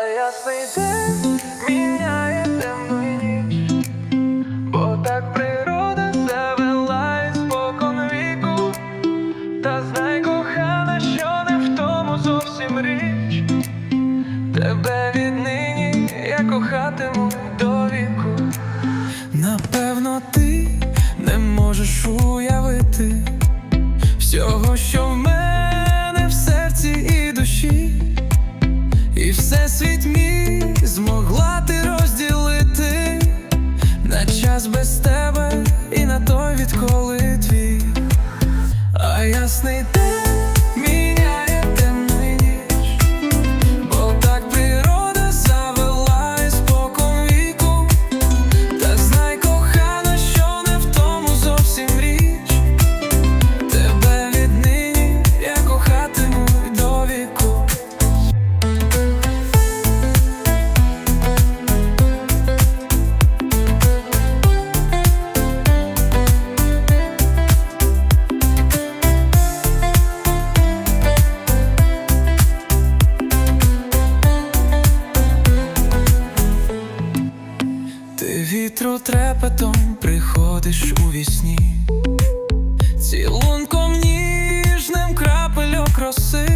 А ясний день міняє темну ніч, бо так природа завела спокон віку. Та знай, кохана, що не в тому зовсім річ. Тебе і все світ мій змогла ти розділити на час без тебе і на той відколи твій. А ясний день вітру трепетом приходиш у вісні, цілунком ніжним крапельок роси,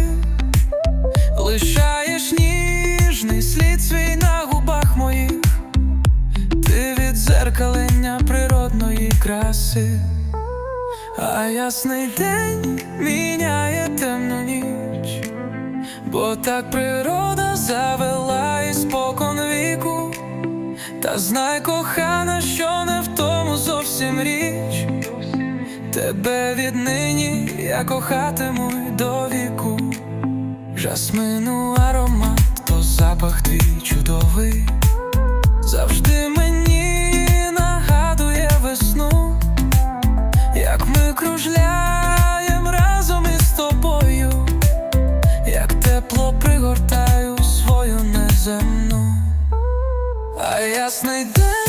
лишаєш ніжний слід свій на губах моїх, ти відзеркалення природної краси, а ясний день міняє темну ніч, бо так природа завела. Та знай, кохана, що не в тому зовсім річ. Тебе віднині я кохатиму й до віку. Жасмину аромат, то запах твій чудовий. Завжди мені ясний день